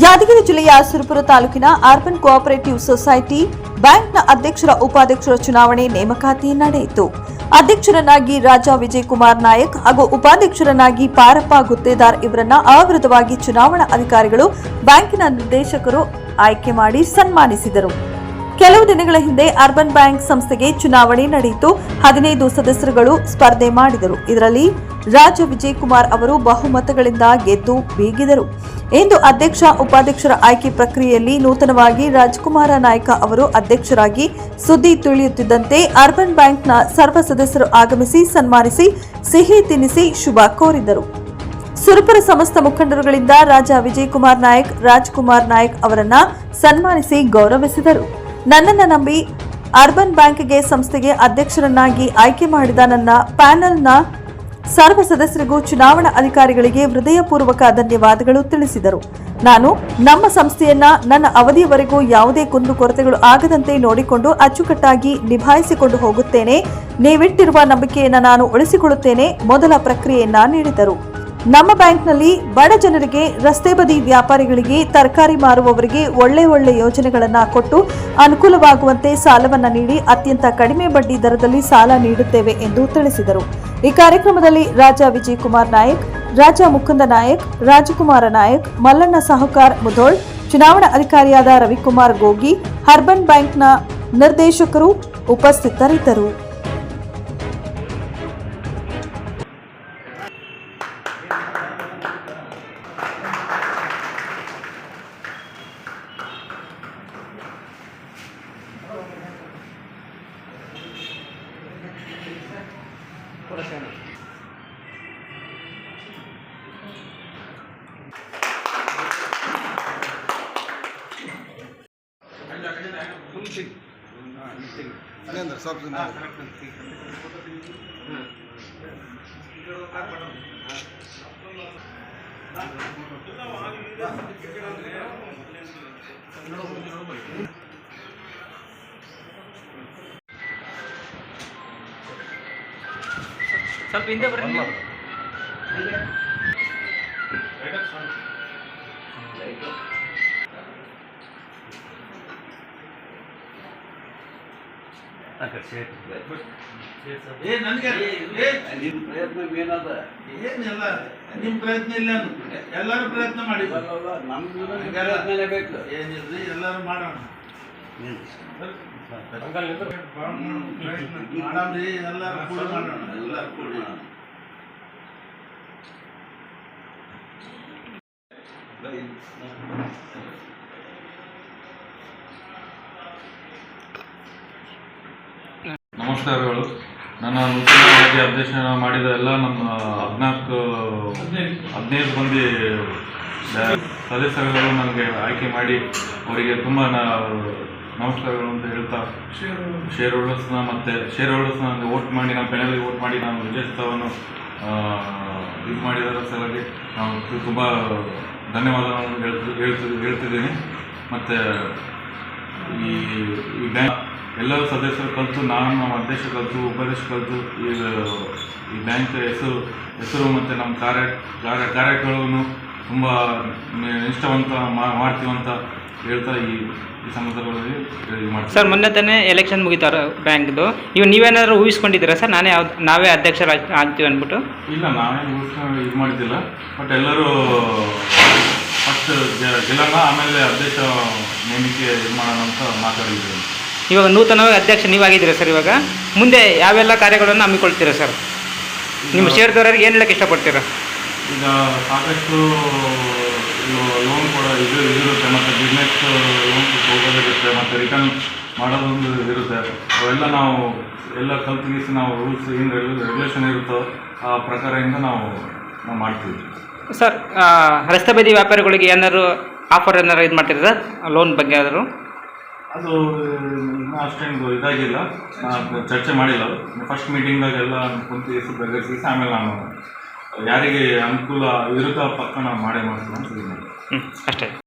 ಯಾದಗಿರಿ ಜಿಲ್ಲೆಯ ಸುರಪುರ ತಾಲೂಕಿನ urban cooperative society ಬ್ಯಾಂಕ್ನ ಅಧ್ಯಕ್ಷರ ಉಪಾಧ್ಯಕ್ಷರ ಚುನಾವಣೆ ನೇಮಕಾತಿ ನಡೆಯಿತು. ಅಧ್ಯಕ್ಷರನ್ನಾಗಿ ರಾಜಾ ವಿಜಯಕುಮಾರ್ ನಾಯಕ್ ಹಾಗೂ ಉಪಾಧ್ಯಕ್ಷರನ್ನಾಗಿ ಪಾರಪ್ಪ ಗುತ್ತೇದಾರ್ ಇವರನ್ನ ಅವಿರೋಧವಾಗಿ ಚುನಾವಣಾ ಅಧಿಕಾರಿಗಳು ಬ್ಯಾಂಕಿನ ನಿರ್ದೇಶಕರು ಆಯ್ಕೆ ಮಾಡಿ ಸನ್ಮಾನಿಸಿದರು. ಕೆಲವು ದಿನಗಳ ಹಿಂದೆ ಅರ್ಬನ್ ಬ್ಯಾಂಕ್ ಸಂಸ್ಥೆಗೆ ಚುನಾವಣೆ ನಡೆಯಿತು. ಹದಿನೈದು ಸದಸ್ಯರುಗಳು ಸ್ಪರ್ಧೆ ಮಾಡಿದರು. ಇದರಲ್ಲಿ ರಾಜ ವಿಜಯಕುಮಾರ್ ಅವರು ಬಹುಮತಗಳಿಂದ ಗೆದ್ದು ಬೀಗಿದರು. ಇಂದು ಅಧ್ಯಕ್ಷ, ಉಪಾಧ್ಯಕ್ಷರ ಆಯ್ಕೆ ಪ್ರಕ್ರಿಯೆಯಲ್ಲಿ ನೂತನವಾಗಿ ರಾಜ್ಕುಮಾರ ನಾಯ್ಕ ಅವರು ಅಧ್ಯಕ್ಷರಾಗಿ ಸುದ್ದಿ ತಿಳಿಯುತ್ತಿದ್ದಂತೆ ಅರ್ಬನ್ ಬ್ಯಾಂಕ್ನ ಸರ್ವ ಸದಸ್ಯರು ಆಗಮಿಸಿ ಸನ್ಮಾನಿಸಿ, ಸಿಹಿ ತಿನ್ನಿಸಿ ಶುಭ ಕೋರಿದರು. ಸುರಪುರ ಸಮಸ್ತ ಮುಖಂಡರುಗಳಿಂದ ರಾಜ ವಿಜಯಕುಮಾರ್ ನಾಯಕ್, ರಾಜ್ಕುಮಾರ್ ನಾಯಕ್ ಅವರನ್ನ ಸನ್ಮಾನಿಸಿ ಗೌರವಿಸಿದರು. ನನ್ನನ್ನು ನಂಬಿ ಅರ್ಬನ್ ಬ್ಯಾಂಕ್ಗೆ ಸಂಸ್ಥೆಗೆ ಅಧ್ಯಕ್ಷರನ್ನಾಗಿ ಆಯ್ಕೆ ಮಾಡಿದ ನನ್ನ ಪ್ಯಾನೆಲ್ನ ಸರ್ವ ಸದಸ್ಯರಿಗೂ ಚುನಾವಣಾ ಅಧಿಕಾರಿಗಳಿಗೆ ಹೃದಯಪೂರ್ವಕ ಧನ್ಯವಾದಗಳು ತಿಳಿಸಿದರು. ನಾನು ನಮ್ಮ ಸಂಸ್ಥೆಯನ್ನ ನನ್ನ ಅವಧಿಯವರೆಗೂ ಯಾವುದೇ ಕುಂದುಕೊರತೆಗಳು ಆಗದಂತೆ ನೋಡಿಕೊಂಡು ಅಚ್ಚುಕಟ್ಟಾಗಿ ನಿಭಾಯಿಸಿಕೊಂಡು ಹೋಗುತ್ತೇನೆ. ನೀವಿಟ್ಟಿರುವ ನಂಬಿಕೆಯನ್ನು ನಾನು ಉಳಿಸಿಕೊಳ್ಳುತ್ತೇನೆ. ಮೊದಲ ಪ್ರಕ್ರಿಯೆಯನ್ನ ನೀಡಿದರು. ನಮ್ಮ ಬ್ಯಾಂಕ್ನಲ್ಲಿ ಬಡ ಜನರಿಗೆ, ರಸ್ತೆ ಬದಿ ವ್ಯಾಪಾರಿಗಳಿಗೆ, ತರಕಾರಿ ಮಾರುವವರಿಗೆ ಒಳ್ಳೆ ಒಳ್ಳೆ ಯೋಜನೆಗಳನ್ನು ಕೊಟ್ಟು ಅನುಕೂಲವಾಗುವಂತೆ ಸಾಲವನ್ನು ನೀಡಿ ಅತ್ಯಂತ ಕಡಿಮೆ ಬಡ್ಡಿ ದರದಲ್ಲಿ ಸಾಲ ನೀಡುತ್ತೇವೆ ಎಂದು ತಿಳಿಸಿದರು. ಈ ಕಾರ್ಯಕ್ರಮದಲ್ಲಿ ರಾಜಾ ವಿಜಯ್ ಕುಮಾರ್ ನಾಯಕ್, ರಾಜಾ ಮುಕುಂದ ನಾಯಕ್, ರಾಜಕುಮಾರ ನಾಯಕ್, ಮಲ್ಲಣ್ಣ ಸಾಹುಕಾರ್ ಮುಧೋಳ್, ಚುನಾವಣಾ ಅಧಿಕಾರಿಯಾದ ರವಿಕುಮಾರ್ ಗೋಗಿ ಹರ್ಬನ್ ಬ್ಯಾಂಕ್ನ ನಿರ್ದೇಶಕರು ಉಪಸ್ಥಿತರಿದ್ದರು. كرة ثانية kalender sabzi Thank you. ಸ್ವಲ್ಪ ಹಿಂದೆ ಬರ್ರಿ. ನೀವು. ಏ ನನ್ಗೆ ಏ ನಿಮ್ ಪ್ರಯತ್ನ ಏನದ ಏನಿಲ್ಲ ನಿಮ್ ಪ್ರಯತ್ನ ಇಲ್ಲ ಎಲ್ಲರೂ ಪ್ರಯತ್ನ ಮಾಡಿ ನಮ್ದು ಪ್ರಯತ್ನನೇ ಬೇಕು. ಏನಿಲ್ರಿ ಎಲ್ಲಾರು ಮಾಡೋಣ. ನಮಸ್ಕಾರಗಳು ನನ್ನ ನೂತನವಾಗಿ ಅಧ್ಯಕ್ಷ ಮಾಡಿದ ಎಲ್ಲ ನಮ್ಮ ಹದಿನಾಲ್ಕು ಹದಿನೈದು ಮಂದಿ ಸದಸ್ಯರುಗಳು ನನಗೆ ಆಯ್ಕೆ ಮಾಡಿ ಅವರಿಗೆ ತುಂಬ ನಮಸ್ಕಾರಗಳು ಅಂತ ಹೇಳ್ತಾ. ಶೇರ್ ಹೋಲ್ಡರ್ಸ್ನ ಮತ್ತು ಶೇರ್ ಹೋಲ್ಡರ್ಸ್ನ ವೋಟ್ ಮಾಡಿ ನಮ್ಮ ಪೆನಲ್ಗೆ ವೋಟ್ ಮಾಡಿ ನಾನು ವಿಜಯೋತ್ಸವವನ್ನು ಇದು ಮಾಡಿದರ ಸಲುವಾಗಿ ನಾವು ತುಂಬ ಧನ್ಯವಾದಗಳನ್ನು ಹೇಳ್ತಿ ಹೇಳ್ತಿ ಹೇಳ್ತಿದ್ದೀನಿ. ಮತ್ತು ಈ ಈ ಬ್ಯಾಂಕ್ ಎಲ್ಲ ಸದಸ್ಯರು ಕಲಿತು ನಾನು ನಮ್ಮ ಅಧ್ಯಕ್ಷ ಕಲಿತು ಉಪಾಧ್ಯಕ್ಷ ಕಲಿತು ಈ ಈ ಬ್ಯಾಂಕ್ ಹೆಸರು ಹೆಸರು ಮತ್ತು ನಮ್ಮ ಕಾರ್ಯ ಕಾರ್ಯ ಕಾರ್ಯಗಳನ್ನು ತುಂಬ ನಿಷ್ಠವಂತ ಮಾಡ್ತೀವಂತ ಹೇಳ್ತಾ ಈ ಈ ಸಂದರ್ಭದಲ್ಲಿ ಇದು ಮಾಡ್ತೀನಿ ಸರ್ ಮೊನ್ನೆ ತಾನೇ ಎಲೆಕ್ಷನ್ ಮುಗಿತಾರ ಬ್ಯಾಂಕ್ದು. ಇವು ನೀವೇನಾದ್ರು ಊಹಿಸ್ಕೊಂಡಿದ್ದೀರಾ ಸರ್? ನಾನೇ ಯಾವ್ದು ನಾವೇ ಅಧ್ಯಕ್ಷರ ಆಗ್ತೀವಿ ಅಂದ್ಬಿಟ್ಟು. ಇಲ್ಲ ನಾವೇ ಘೋಷಣೆ ಇದು ಮಾಡಿದ್ದಿಲ್ಲ. ಬಟ್ ಎಲ್ಲರೂ ಫಸ್ಟ್ ಗೆಲ್ಲೋಣ ಆಮೇಲೆ ಅಧ್ಯಕ್ಷ ನೇಮಿಕೆ ಇದು ಮಾಡೋಣ ಅಂತ ಮಾತಾಡಿದ್ದೀವಿ. ಇವಾಗ ನೂತನವಾಗಿ ಅಧ್ಯಕ್ಷ ನೀವಾಗಿದ್ದೀರಾ ಸರ್ ಇವಾಗ? ಮುಂದೆ ಯಾವೆಲ್ಲ ಕಾರ್ಯಗಳನ್ನು ಹಮ್ಮಿಕೊಳ್ತೀರಾ ಸರ್? ನಿಮ್ಮ ಷೇರ್ದಾರರಿಗೆ ಏನು ಹೇಳಕ್ಕೆ ಇಷ್ಟಪಡ್ತೀರಾ? ಈಗ ಸಾಕಷ್ಟು ಲೋನ್ ಕೂಡ ಇದು ಇರುತ್ತೆ ಮತ್ತು ಬಿಸ್ನೆಸ್ ಲೋನ್ ಹೋಗೋದಿರುತ್ತೆ. ಮತ್ತು ರಿಟರ್ನ್ ಮಾಡೋದೊಂದು ಇರುತ್ತೆ. ಅವೆಲ್ಲ ನಾವು ಎಲ್ಲ ಕಲ್ತಿಗಿಸಿ ನಾವು ರೂಲ್ಸ್ ಏನು ರೆಗ್ಯುಲೇಷನ್ ಇರುತ್ತೋ ಆ ಪ್ರಕಾರದಿಂದ ನಾವು ನಾವು ಮಾಡ್ತೀವಿ. ಸರ್ ರಸ್ತೆ ಬದಿ ವ್ಯಾಪಾರಿಗಳಿಗೆ ಏನಾದರೂ ಆಫರ್ ಏನಾರು ಇದು ಮಾಡ್ತೀರಾ ಸರ್ ಲೋನ್ ಬಗ್ಗೆ ಆದರೂ? ಅದು ಅಷ್ಟೇನು ಇದಾಗಿಲ್ಲ. ಚರ್ಚೆ ಮಾಡಿಲ್ಲ. ಫಸ್ಟ್ ಮೀಟಿಂಗ್ದಾಗ ಎಲ್ಲ ಬಗೆಹರಿಸಿ ಆಮೇಲೆ ನಾನು ಯಾರಿಗೆ ಅನುಕೂಲ ಪಕ್ಕ ನಾವು ಮಾಡೇ ಮಾಡ್ತೀವಿ ಅಂತ ಅಷ್ಟೇ.